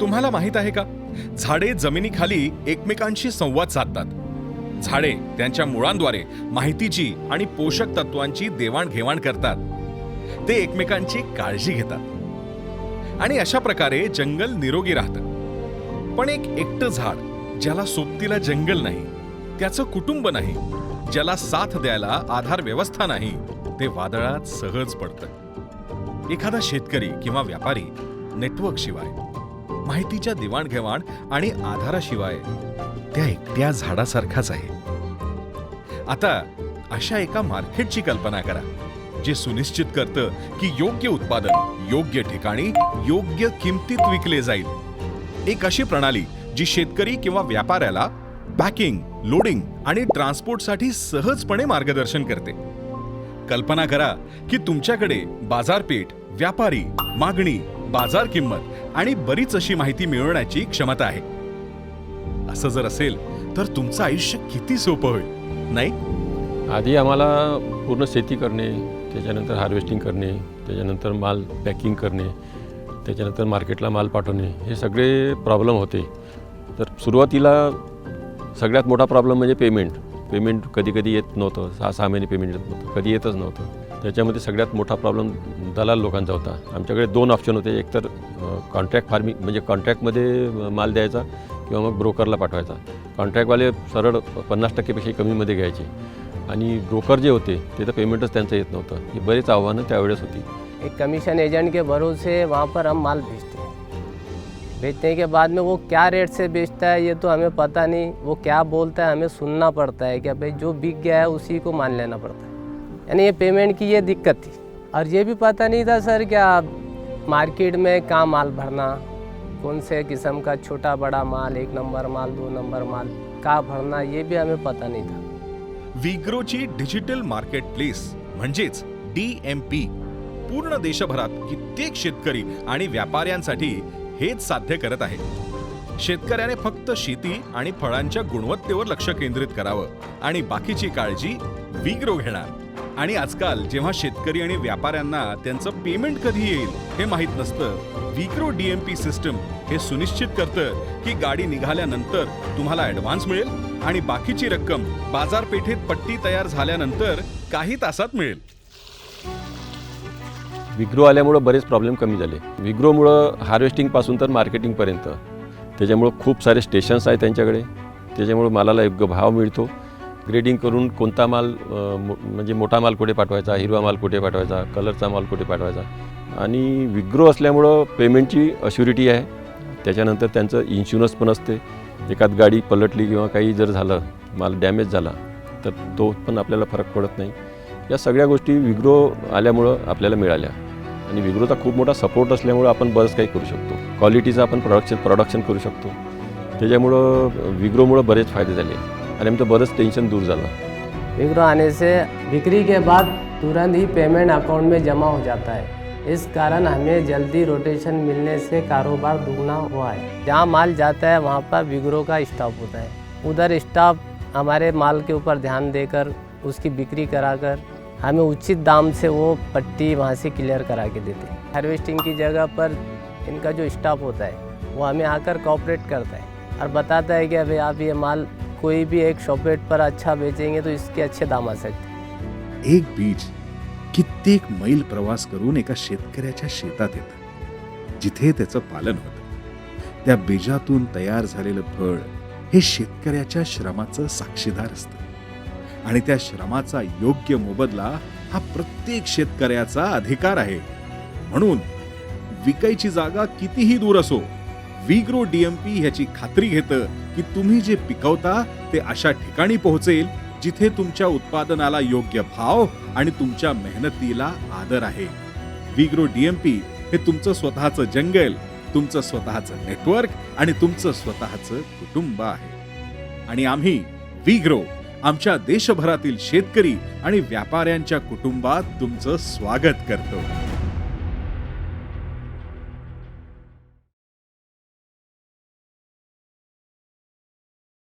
तुम्हाला माहीत आहे का? झाडे जमिनीखाली एकमेकांशी संवाद साधतात. झाडे त्यांच्या मुळांद्वारे माहितीची आणि पोषक तत्वांची देवाणघेवाण करतात. ते एकमेकांची काळजी घेतात. आणि अशा प्रकारे जंगल निरोगी राहतं. पण एक एकटं झाड ज्याला सोबतीला जंगल नाही त्याचं कुटुंब नाही ज्याला साथ द्यायला आधार व्यवस्था नाही ते वादळात सहज पडतं. एखादा शेतकरी किंवा व्यापारी नेटवर्कशिवाय शिवाय माहितीच्या देवाणघेवाण आणि आधाराशिवाय त्या एकट्या झाडासारखाच आहे. आता अशा एका मार्केटची कल्पना करा जे सुनिश्चित करतं की योग्य उत्पादन योग्य ठिकाणी योग्य किमतीत विकले जाईल. एक अशी प्रणाली जी शेतकरी किंवा व्यापाऱ्याला पॅकिंग लोडिंग आणि ट्रान्सपोर्टसाठी सहजपणे मार्गदर्शन करते. कल्पना करा की तुमच्याकडे बाजारपेठ व्यापारी मागणी बाजार किंमत आणि बरीच अशी माहिती मिळवण्याची क्षमता आहे. असं जर असेल तर तुमचं आयुष्य किती सोपं होईल नाही? आधी आम्हाला पूर्ण शेती करणे त्याच्यानंतर हार्वेस्टिंग करणे त्याच्यानंतर माल पॅकिंग करणे त्याच्यानंतर मार्केटला माल पाठवणे हे सगळे प्रॉब्लेम होते. तर सुरुवातीला सगळ्यात मोठा प्रॉब्लेम म्हणजे पेमेंट पेमेंट कधी कधी येत नव्हतं. सहा सहा महिने पेमेंट येत नव्हतं. कधी येतच नव्हतं. त्याच्यामध्ये सगळ्यात मोठा प्रॉब्लेम दलाल लोकांचा होता. आमच्याकडे दोन ऑप्शन होते. एकतर कॉन्ट्रॅक्ट फार्मिंग म्हणजे कॉन्ट्रॅक्टमध्ये माल द्यायचा किंवा मग ब्रोकरला पाठवायचा. कॉन्ट्रॅक्टवाले सरळ पन्नास टक्केपेक्षा कमीमध्ये घ्यायचे. आणि ब्रोकर जे होते ते तर पेमेंटच त्यांचं येत नव्हतं. ही बरेच आव्हानं त्यावेळेस होती. एक कमीशन एजेंट के भरोसे वहाँ पर हम माल बेचते हैं। बेचने के बाद में वो क्या रेट से बेचता है ये तो हमें पता नहीं। वो क्या बोलता है हमें सुनना पड़ता है कि भाई जो बिक गया है उसी को मान लेना पड़ता है। यानी ये पेमेंट की ये दिक्कत थी। और ये भी पता नहीं था सर क्या मार्केट में कहाँ माल भरना कौन से किस्म का छोटा बड़ा माल एक नंबर माल दो नंबर माल कहाँ भरना ये भी हमें पता नहीं था। विग्रोची डिजिटल मार्केट प्लेस म्हणजेच डी एम पी पूर्ण देशभरात कित्येक शेतकरी आणि व्यापाऱ्यांसाठी हेच साध्य करत आहे शेतकऱ्याने फक्त शेती आणि फळांच्या गुणवत्तेवर लक्ष केंद्रित करावं आणि बाकीची काळजी विग्रो घेणार. आणि आजकाल जेव्हा शेतकरी आणि व्यापाऱ्यांना त्यांचं पेमेंट कधी येईल हे माहीत नसतं विग्रो डीएमपी सिस्टम हे सुनिश्चित करतं की गाडी निघाल्यानंतर तुम्हाला ऍडव्हान्स मिळेल आणि बाकीची रक्कम बाजारपेठेत पट्टी तयार झाल्यानंतर काही तासात मिळेल. विग्रो आल्यामुळं बरेच प्रॉब्लेम कमी झाले. विग्रोमुळं हार्वेस्टिंगपासून तर मार्केटिंगपर्यंत त्याच्यामुळं खूप सारे स्टेशन्स आहेत त्यांच्याकडे. त्याच्यामुळं मालाला योग्य भाव मिळतो. ग्रेडिंग करून कोणता माल मो- म्हणजे मोठा माल कुठे पाठवायचा हिरवा माल कुठे पाठवायचा कलरचा माल कुठे पाठवायचा? आणि विग्रो असल्यामुळं पेमेंटची अश्युरिटी आहे. त्याच्यानंतर त्यांचं इन्शुरन्स पण असते. एखाद गाडी पलटली किंवा काही जर झालं माल डॅमेज झाला तर तो पण आपल्याला फरक पडत नाही. या सगळ्या गोष्टी विग्रो आल्यामुळं आपल्याला मिळाल्या. आणि विग्रोचा खूप मोठा सपोर्ट असल्यामुळं आपण बरंच काही करू शकतो. क्वालिटीचं आपण प्रोडक्शन प्रोडक्शन करू शकतो. त्याच्यामुळं विग्रोमुळं बरेच फायदे झाले. आणि आमचं बरंच टेन्शन दूर झालं विग्रो आने से बिक्री के बाद तुरंत ही पेमेंट अकाउंट में जमा हो जाता है। इस कारण हमें जल्दी रोटेशन मिलने से कारोबार दुगना हुआ है। जहाँ माल जाता है, वहाँ पर विग्रो का स्टाफ होता है। उधर स्टाफ हमारे माल के ऊपर ध्यान देकर, उसकी बिक्री कराकर, हमें उचित दाम से वो पट्टी वहाँ से क्लियर करा के देते हैं। हार्वेस्टिंग की जगह पर इनका जो स्टाफ होता है, वो हमें आकर कॉपरेट करता है और बताता है कि अभी आप ये माल कोई भी एक शॉपेट पर अच्छा बेचेंगे तो इसके अच्छे दाम आ सकते एक बीज कित्येक मैल प्रवास करून एका शेतकऱ्याच्या शेतात येतं. जिथे त्याचं पालन होतं. त्या बीजातून तयार झालेलं फळ हे शेतकऱ्याच्या श्रमाचं साक्षीदार असतं. आणि त्या श्रमाचा योग्य मोबदला हा प्रत्येक शेतकऱ्याचा अधिकार आहे. म्हणून विकायची जागा कितीही दूर असो विग्रो डीएमपी ह्याची खात्री घेतं की तुम्ही जे पिकवता ते अशा ठिकाणी पोहोचेल जिथे तुमच्या उत्पादनाला योग्य भाव आणि तुमच्या मेहनतीला आदर आहे. विग्रो डीएमपी हे तुमचं स्वतःचं जंगल तुमचं स्वतःचं नेटवर्क आणि तुमचं स्वतःचं कुटुंब आहे. आणि आम्ही विग्रो आमच्या देशभरातील शेतकरी आणि व्यापाऱ्यांच्या कुटुंबात तुमचं स्वागत करतो.